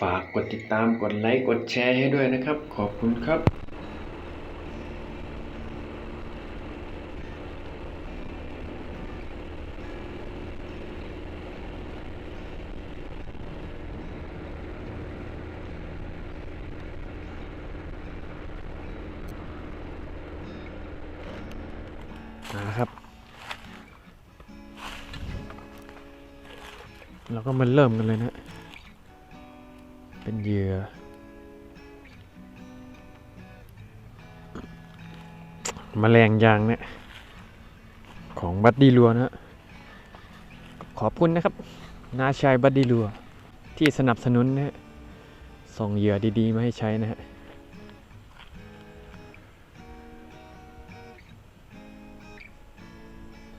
ฝากกดติดตามกดไลค์กดแชร์ให้ด้วยนะครับ ขอบคุณครับมาครับ เราก็มาเริ่มกันเลยนะ เป็นเหยื่อมแมลงยางเนี่ย ของบัดดีลัวนะขอบคุณนะครับ นาชายบัดดีลัว ที่สนับสนุนนะฮะส่งเหยื่อดีๆ มาให้ใช้นะฮะ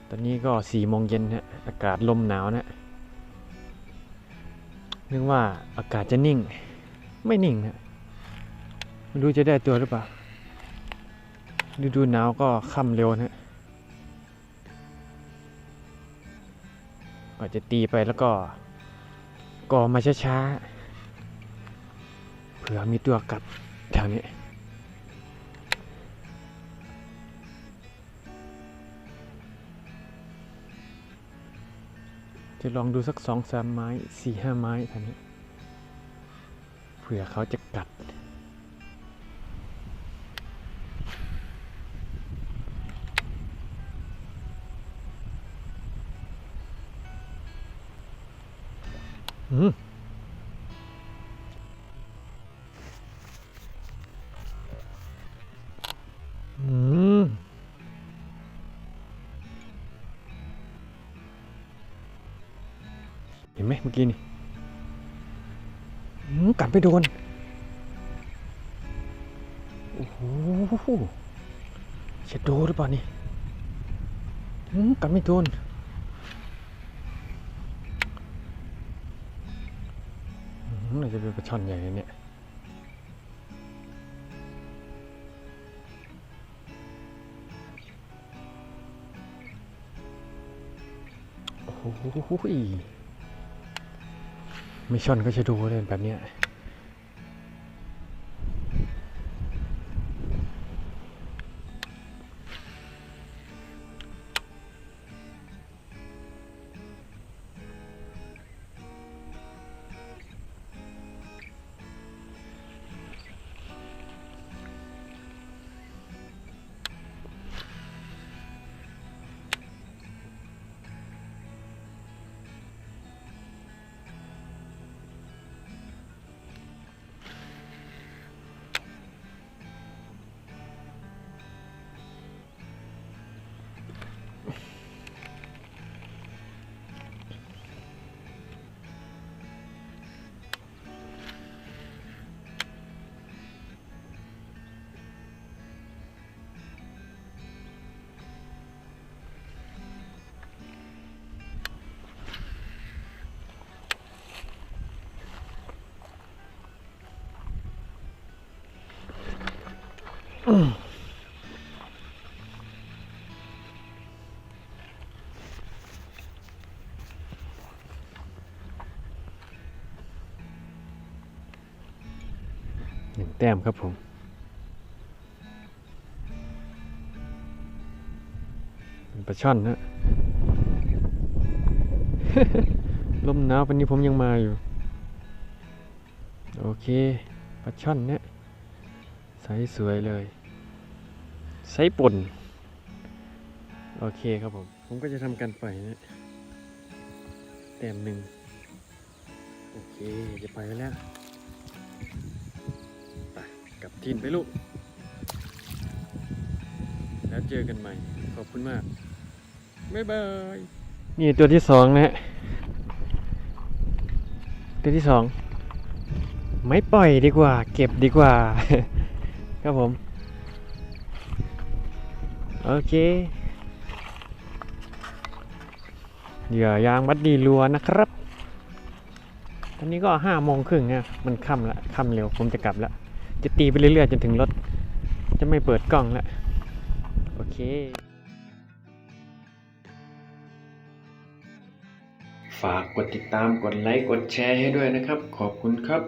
ตอนนี้ก็สี่โมงเย็นฮะอากาศลมหนาวนะ นึกว่าอากาศจะนิ่ง ไม่นิ่งนะไม่รู้จะได้ตัวหรือเปล่าฤดูหนาวก็ค่ำเร็วนะก็จะตีไปแล้วก็ก่อมาช้าๆเผื่อมีตัวกัดแถวนี้ จะลองดูสักสองสามไม้สี่ห้าไม้ท่านี้เผื่อเขาจะกัด อืม ห็นไหมเมื่อกี้นี่อืมกัดไม่โดน โอ้โหเชดโดหรือเปล่านี่อืมกัดไม่โดนอืมน่าจะเป็นปลาช่อนใหญ่นะเนี่ยโอ้โห ไม่ช่อนก็จะดูเลยแบบเนี้ย หนึ่งแต้มครับผมเป็นปลาช่อนนะลมหนาววันนี้ผมยังมาอยู่ โอเคปลาช่อนเนี่ย ใสสวยเลย ไซส์ป่น โอเคครับผม ผมก็จะทำการปล่อยนะแต้มหนึ่ง โอเค จะไปแล้วไปกลับทีนไปลูก แล้วเจอกันใหม่ ขอบคุณมาก บ๊ายบาย นี่ตัวที่สองนะฮะตัวที่สองไม่ปล่อยดีกว่า เก็บดีกว่า ครับผม โอเคเหยื่อยางบัดดีรัวนะครับ ตอนนี้ก็ห้าโมงครึ่งนะมันค่ำละค่ำเร็วผมจะกลับแล้วจะตีไปเรื่อยๆจนถึงรถ จะไม่เปิดกล้องแล้วโอเคฝากกดติดตามกดไลค์กดแชร์ให้ด้วยนะครับ ขอบคุณครับ